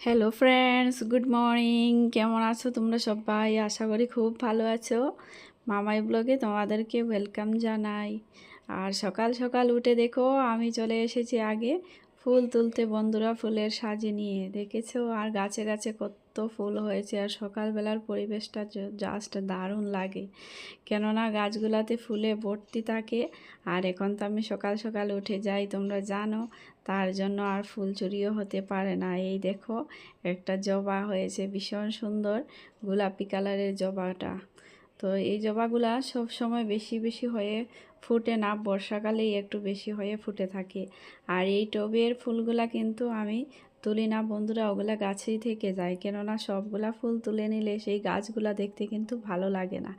Hello friends good morning কেমন আছো তোমরা সবাই? আশা করি খুব ভালো আছো। মামাই ব্লগে তোমাদেরকে ওয়েলকাম জানাই। আর সকাল সকাল উঠে দেখো, আমি চলে এসেছি আগে ফুল তুলতে বন্ধুরা ফুলের সাজে নিয়ে। দেখেছ? আর গাছে গাছে কত ফুল হয়েছে আর সকালবেলার পরিবেশটা জাস্ট দারুণ লাগে। কেননা গাছগুলাতে ফুলে ভর্তি থাকে আর এখন তো আমি সকাল সকাল উঠে যাই, তোমরা জানো, তার জন্য আর ফুল চুরিও হতে পারে না। এই দেখো, একটা জবা হয়েছে, ভীষণ সুন্দর, গোলাপি কালারের জবাটা। তো এই জবাগুলা সব সময় বেশি বেশি হয়ে ফুটে না, বর্ষাকালেই একটু বেশি হয়ে ফুটে থাকে। আর এই টবের ফুলগুলা কিন্তু আমি তুলি না বন্ধুরা, ওগুলা গাছেই থেকে যায়। কেননা সবগুলা ফুল তুলে নিলে সেই গাছগুলা দেখতে কিন্তু ভালো লাগে না।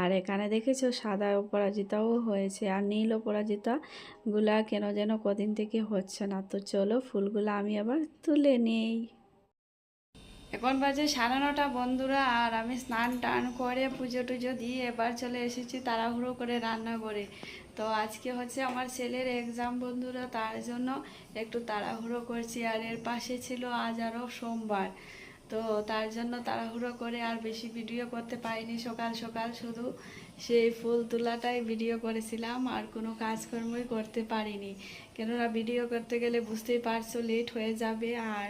আর এখানে দেখেছ সাদা অপরাজিতাও হয়েছে, আর নীল অপরাজিতা গুলা কেন যেন কদিন থেকে হচ্ছে না। তো চলো ফুলগুলা আমি আবার তুলে নেই। এখন বাজে সাড়ে নটা বন্ধুরা, আর আমি স্নান টান করে পুজো টুজো দিয়ে এবার চলে এসেছি তাড়াহুড়ো করে রান্না করে তো আজকে হচ্ছে আমার ছেলের এক্সাম বন্ধুরা, তার জন্য একটু তাড়াহুড়ো করছি। আর এর পাশে ছিল আজ আরও সোমবার। তো তার জন্য তাড়াহুড়ো করে আর বেশি ভিডিও করতে পারিনি। সকাল সকাল শুধু সেই ফুল তোলাটাই ভিডিও করেছিলাম। আর কোনো কাজকর্মই করতে পারিনি। কেননা ভিডিও করতে গেলে বুঝতেই পারছ লেট হয়ে যাবে। আর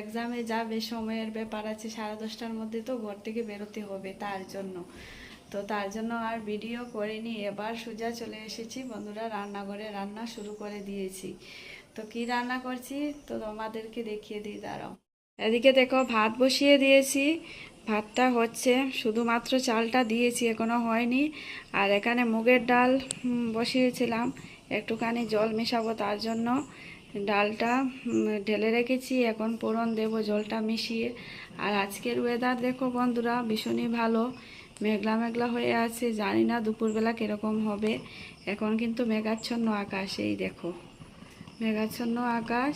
এক্সামে যাবে, সময়ের ব্যাপার আছে। সাড়ে দশটার মধ্যে তো ঘর থেকে বেরোতে হবে তার জন্য। তো তার জন্য আর ভিডিও করিনি। এবার সোজা চলে এসেছি। বন্ধুরা, রান্নাঘরে রান্না শুরু করে দিয়েছি। তো কি রান্না করছি? তো তোমাদেরকে দেখিয়ে দিই, দাঁড়াও। এদিকে দেখো, ভাত বসিয়ে দিয়েছি। ভাতটা হচ্ছে শুধুমাত্র চালটা দিয়েছি, এখনও হয়নি। আর এখানে মুগের ডাল বসিয়েছিলাম। একটুখানি জল মেশাবো তার জন্য। ডালটা ঢেলে রেখেছি। এখন পোড়ন দেবো জলটা মিশিয়ে। আর আজকের ওয়েদার দেখো বন্ধুরা, ভীষণই ভালো। মেঘলা মেঘলা হয়ে আছে, জানি না দুপুরবেলা কীরকম হবে। এখন কিন্তু মেঘাচ্ছন্ন আকাশ, এই দেখো। মেঘাচ্ছন্ন আকাশ,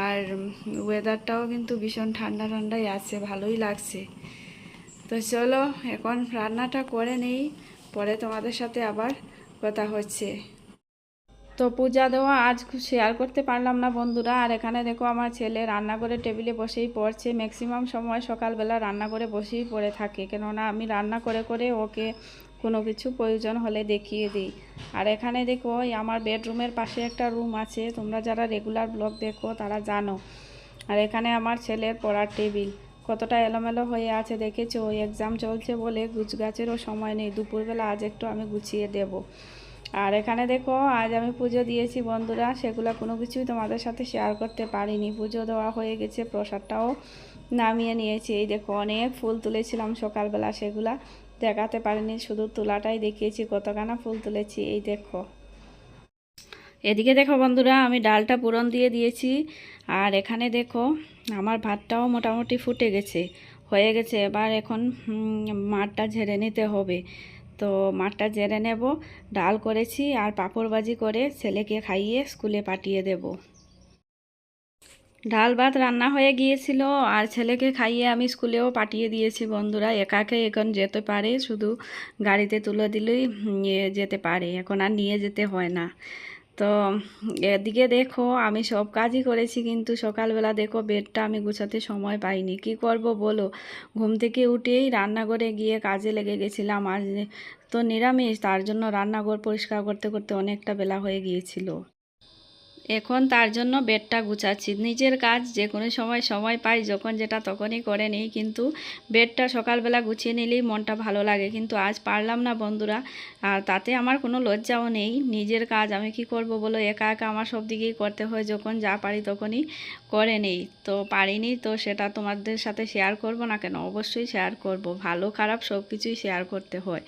আর ওয়েদারটাও কিন্তু ভীষণ ঠান্ডা ঠান্ডাই আছে, ভালোই লাগছে। তো চলো, এখন রান্নাটা করে নেই, পরে তোমাদের সাথে আবার কথা হচ্ছে। তো পূজা দেওয়া আজ শেয়ার করতে পারলাম না বন্ধুরা। আর এখানে দেখো আমার ছেলে রান্না করে টেবিলে বসেই পড়ছে। ম্যাক্সিমাম সময় সকালবেলা রান্না করে বসেই পড়ে থাকে। কেননা আমি রান্না করে করে ওকে কোনো কিছু প্রয়োজন হলে দেখিয়ে দিই। আর এখানে দেখো আমার বেডরুমের পাশে একটা রুম আছে। তোমরা যারা রেগুলার ব্লগ দেখো তারা জানো। আর এখানে আমার ছেলের পড়ার টেবিল। কতটা এলোমেলো হয়ে আছে দেখেছ? এক্সাম চলছে বলে গুছগাছেরও সময় নেই। দুপুরবেলা আজ একটু আমি গুছিয়ে দেব। আর এখানে দেখো, আজ আমি পুজো দিয়েছি বন্ধুরা, সেগুলো কোনো কিছুই তোমাদের সাথে শেয়ার করতে পারিনি। পুজো দেওয়া হয়ে গেছে, প্রসাদটাও নামিয়ে নিয়েছি। এই দেখো, অনেক ফুল তুলেছিলাম সকালবেলা, সেগুলা দেখাতে পারিনি, শুধু তোলাটাই দেখিয়েছি, কতখানা ফুল তুলেছি, এই দেখো। এদিকে দেখো বন্ধুরা, আমি ডালটা পূরণ দিয়ে দিয়েছি, আর এখানে দেখো, আমার ভাতটাও মোটামুটি ফুটে গেছে, হয়ে গেছে। এবার এখন মাঠটা ঝেড়ে নিতে হবে। তো মাঠটা জেনে নেব। ডাল করেছি আর পাঁপড় ভাজি করে ছেলেকে খাইয়ে স্কুলে পাঠিয়ে দেব। ডাল ভাত রান্না হয়ে গিয়েছিল আর ছেলেকে খাইয়ে আমি স্কুলেও পাঠিয়ে দিয়েছি বন্ধুরা। একাকে এখন যেতে পারে, শুধু গাড়িতে তুলে দিলেই যেতে পারে। এখন আর নিয়ে যেতে হয় না। তো এদিকে দেখো, আমি সব কাজই করেছি, কিন্তু সকালবেলা দেখো বেডটা আমি গুছাতে সময় পাইনি। কি করব বলো? ঘুম থেকে উঠেই রান্নাঘরে গিয়ে কাজে লেগে গেছিলাম আর তো নিরামিষ, তার জন্য রান্নাঘর পরিষ্কার করতে করতে অনেকটা বেলা হয়ে গিয়েছিল। এখন তার জন্য বেডটা গুছাচ্ছি। নিজের কাজ যে কোনো সময় সময় পাই, যখন যেটা তখনই করে নিই, কিন্তু বেডটা সকালবেলা গুছিয়ে নিলেই মনটা ভালো লাগে। কিন্তু আজ পারলাম না বন্ধুরা, আর তাতে আমার কোনো লজ্জাও নেই। নিজের কাজ আমি কি করব বলো? একা একা আমার সব দিকেই করতে হয়, যখন যা পারি তখনই করে নেই। তো পারিনি, তো সেটা তোমাদের সাথে শেয়ার করব না কেন? অবশ্যই শেয়ার করব। ভালো, খারাপ সব কিছুই শেয়ার করতে হয়।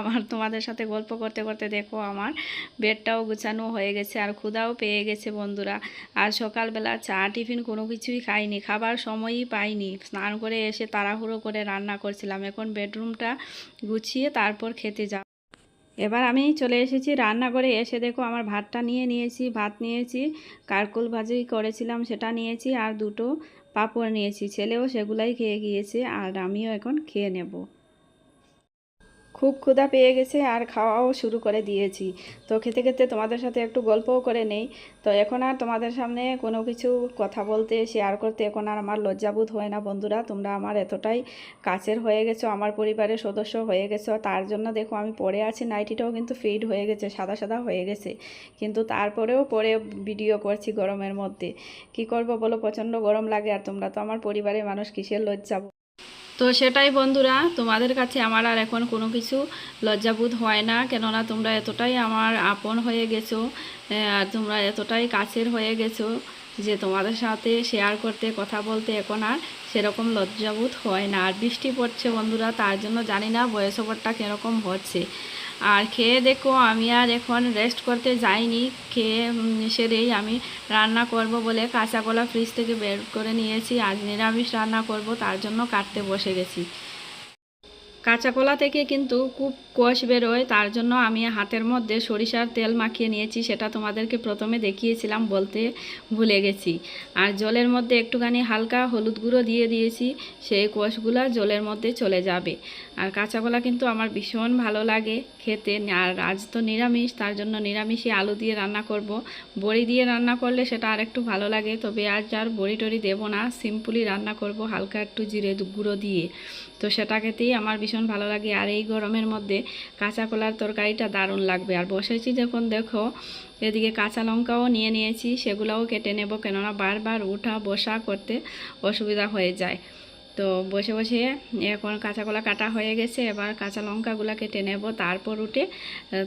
আমার তোমাদের সাথে গল্প করতে করতে দেখো, আমার বেডটাও গুছানো হয়ে গেছে। আর ক্ষুধাও পেয়ে গেছে বন্ধুরা। আর সকালবেলা চা, টিফিন কোনো কিছুই খাইনি, খাবার সময়ই পাইনি। স্নান করে এসে তাড়াহুড়ো করে রান্না করছিলাম। এখন বেডরুমটা গুছিয়ে তারপর খেতে যাব। এবার আমি চলে এসেছি রান্নাঘরে। এসে দেখো আমার ভাতটা নিয়ে নিয়েছি, ভাত নিয়েছি, কারকুল ভাজি করেছিলাম, সেটা নিয়েছি, আর দুটো পাঁপড় নিয়েছি। ছেলেও সেগুলাই খেয়ে গিয়েছে, আর আমিও এখন খেয়ে নেব। খুব ক্ষুধা পেয়ে গেছে আর খাওয়াও শুরু করে দিয়েছি। তো খেতে খেতে তোমাদের সাথে একটু গল্পও করে নেই। তো এখন আর তোমাদের সামনে কোনো কিছু কথা বলতে শেয়ার করতে এখন আর আমার লজ্জাবোধ হয় না বন্ধুরা। তোমরা আমার এতটাই কাছের হয়ে গেছো, আমার পরিবারের সদস্য হয়ে গেছো। তার জন্য দেখো আমি পরে আছি, নাইটিটাও কিন্তু ফিড হয়ে গেছে, সাদা সাদা হয়ে গেছে। কিন্তু তারপরেও পরে ভিডিও করছি গরমের মধ্যে। কি করব বলো? প্রচণ্ড গরম লাগে আর তোমরা তো আমার পরিবারের মানুষ, কিসের লজ্জা তো সেটাই বন্ধুরা, তোমাদের কাছে আমার আর এখন কোনো কিছু লজ্জাবোধ হয় না, কেননা তোমরা এতটাই আমার আপন হয়ে গেছো আর তোমরা এতটাই কাছের হয়ে গেছো যে তোমাদের সাথে শেয়ার করতে, কথা বলতে এখন আর সেরকম লজ্জাবোধ হয় না। আর বৃষ্টি পড়ছে বন্ধুরা, তার জন্য জানি না বয়স ওভারটা কীরকম হচ্ছে। আর খেয়ে দেখো, আমি আর এখন রেস্ট করতে যাইনি। খেয়ে সেরেই আমি রান্না করব বলে কাঁচা কলা ফ্রিজ থেকে বের করে নিয়েছি। আজ নিরামিষ রান্না করব, তার জন্য কাটতে বসে গেছি। কাঁচা কলা থেকে কিন্তু খুব কোষ বেরোয়, তার জন্য আমি হাতের মধ্যে সরিষার তেল মাখিয়ে নিয়েছি, সেটা তোমাদেরকে প্রথমে দেখিয়েছিলাম বলতে ভুলে গেছি। আর জলের মধ্যে একটুখানি হালকা হলুদ গুঁড়ো দিয়ে দিয়েছি, সেই কোষগুলো জলের মধ্যে চলে যাবে। আর কাঁচা কলা কিন্তু আমার ভীষণ ভালো লাগে। খেতে, আর আজ তো নিরামিষ, তার জন্য নিরামিষই আলু দিয়ে রান্না করব। বড়ি দিয়ে রান্না করলে সেটা আর একটু ভালো লাগে, তবে আজ আর বড়ি টড়ি দেবো না, সিম্পলি রান্না করব হালকা একটু জিরে গুঁড়ো দিয়ে। তো সেটা খেতেই আমার ভীষণ ভালো লাগে, আর এই গরমের মধ্যে কাঁচা কলার তরকারিটা দারুণ লাগবে। আর বসেছি যখন, দেখো, এদিকে কাঁচা লঙ্কাও নিয়ে নিয়েছি, সেগুলোও কেটে নেব, কেননা বারবার উঠা বসা করতে অসুবিধা হয়ে যায়। তো বসে বসে এখন কাঁচা কলা কাটা হয়ে গেছে, এবার কাঁচা লঙ্কাগুলো কেটে নেব, তারপর উঠে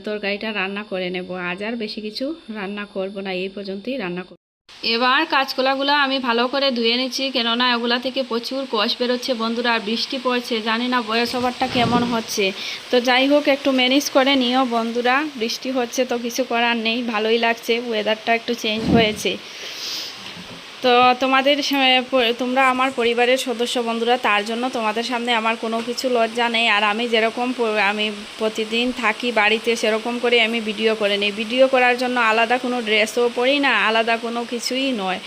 তরকারিটা রান্না করে নেব। আজ আর বেশি কিছু রান্না করব না, এই পর্যন্তই রান্না করব। এবার কাঁচকলাগুলো আমি ভালো করে ধুয়ে নিচ্ছি, কেননা এগুলা থেকে প্রচুর কষ বেরোচ্ছে বন্ধুরা, আর বৃষ্টি পড়ছে, জানি না বয়স ওভারটা কেমন হচ্ছে। তো যাই হোক, একটু ম্যানেজ করে নিও বন্ধুরা, বৃষ্টি হচ্ছে তো কিছু করার নেই, ভালোই লাগছে ওয়েদারটা একটু চেঞ্জ হয়েছে। তো তোমাদের তোমরা আমার পরিবারের সদস্য বন্ধুরা, তার জন্য তোমাদের সামনে আমার কোনো কিছু লজ্জা নেই। আর আমি যেরকম আমি প্রতিদিন থাকি বাড়িতে, সেরকম করে আমি ভিডিও করে নিই। ভিডিও করার জন্য আলাদা কোনো ড্রেসও পরি না, আলাদা কোনো কিছুই নয়।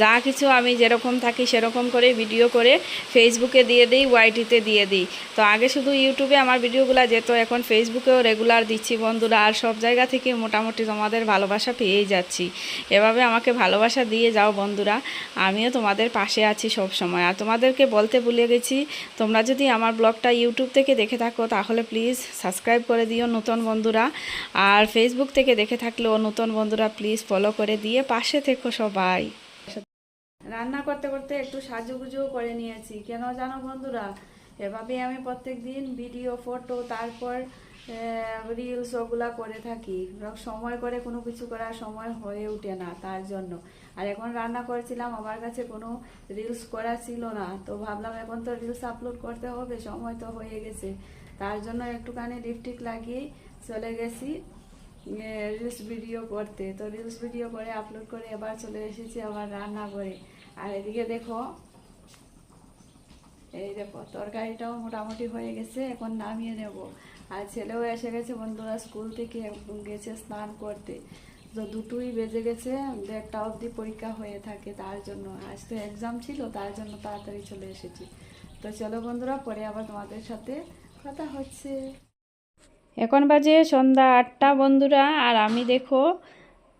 যা কিছু আমি যেরকম থাকি, সেরকম করে ভিডিও করে ফেসবুকে দিয়ে দিই ওয়াইটিতে দিয়ে দিই। তো আগে শুধু ইউটিউবে আমার ভিডিওগুলো যেত, এখন ফেসবুকেও রেগুলার দিচ্ছি বন্ধুরা। আর সব জায়গা থেকে মোটামুটি তোমাদের ভালোবাসা পেয়েই যাচ্ছি। এভাবে আমাকে ভালোবাসা দিয়ে যাও বন্ধুরা। আমিও তোমাদের পাশে আছি সব সময়। আর তোমাদেরকে বলতে ভুলে গেছি, তোমরা যদি আমার ব্লগটা ইউটিউব থেকে দেখে থাকো, তাহলে প্লিজ সাবস্ক্রাইব করে দিও নতুন বন্ধুরা। আর ফেসবুক থেকে দেখে থাকলেও নতুন বন্ধুরা প্লিজ ফলো করে দিয়ে পাশে থেকো সবাই। রান্না করতে করতে একটু সাজুগুজুও করে নিয়েছি। কেন জানো বন্ধুরা? এভাবে আমি প্রত্যেক দিন ভিডিও ফটো তারপর রিলস ওগুলা করে থাকি। সময় করে কোনো কিছু করার সময় হয়ে ওঠে না তার জন্য। আর এখন রান্না করেছিলাম, আমার কাছে কোনো রিলস করা ছিল না। তো ভাবলাম এখন তো রিলস আপলোড করতে হবে, সময় তো হয়ে গেছে। তার জন্য একটুখানি লিপস্টিক লাগিয়ে চলে গেছি রিলস ভিডিও করতে। তো রিলস ভিডিও করে আপলোড করে এবার চলে এসেছি আবার রান্না করে আর এদিকে দেখো, এই দেখো, তরকারিটাও মোটামুটি হয়ে গেছে, এখন নামিয়ে নেব। আর ছেলেও এসে গেছে বন্ধুরা স্কুল থেকে, গেছে স্নান করতে। তো দুটোই বেজে গেছে, দেড়টা অবধি পরীক্ষা হয়ে থাকে তার জন্য। আজ তো এক্সাম ছিল, তার জন্য তাড়াতাড়ি চলে এসেছি। তো চলো বন্ধুরা, পরে আবার তোমাদের সাথে কথা হচ্ছে। এখন বাজে সন্ধ্যা আটটা বন্ধুরা, আর আমি দেখো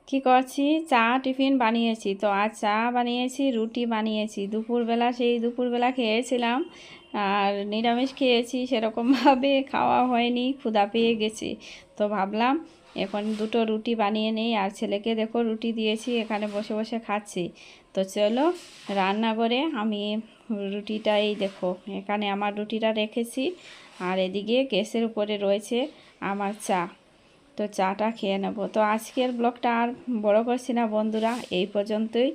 কি করছি, চা টিফিন বানিয়েছি। তো আজ চা বানিয়েছি, রুটি বানিয়েছি। দুপুরবেলা সেই দুপুরবেলা খেয়েছিলাম আর নিরামিষ খেয়েছি সেরকমভাবে, খাওয়া হয়নি, ক্ষুধা পেয়ে গেছে। তো ভাবলাম এখন দুটো রুটি বানিয়ে নেই, আর ছেলেকে দেখো রুটি দিয়েছি, এখানে বসে বসে খাচ্ছি। তো চলো রান্না করে আমি রুটিটা এই দেখো, এখানে আমার রুটিটা রেখেছি, আর এদিকে গ্যাসের উপরে রয়েছে আমার চা। তো চাটা খেয়ে নেব। তো আজকের ব্লগটা আর বড় করছি না বন্ধুরা, এই পর্যন্তই।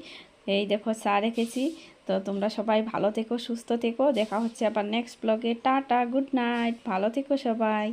এই দেখো চা রেখেছি। তো তোমরা সবাই ভালো থেকো, সুস্থ থেকো। দেখা হচ্ছে আবার নেক্সট ব্লগে টাটা গুড নাইট ভালো থেকো সবাই।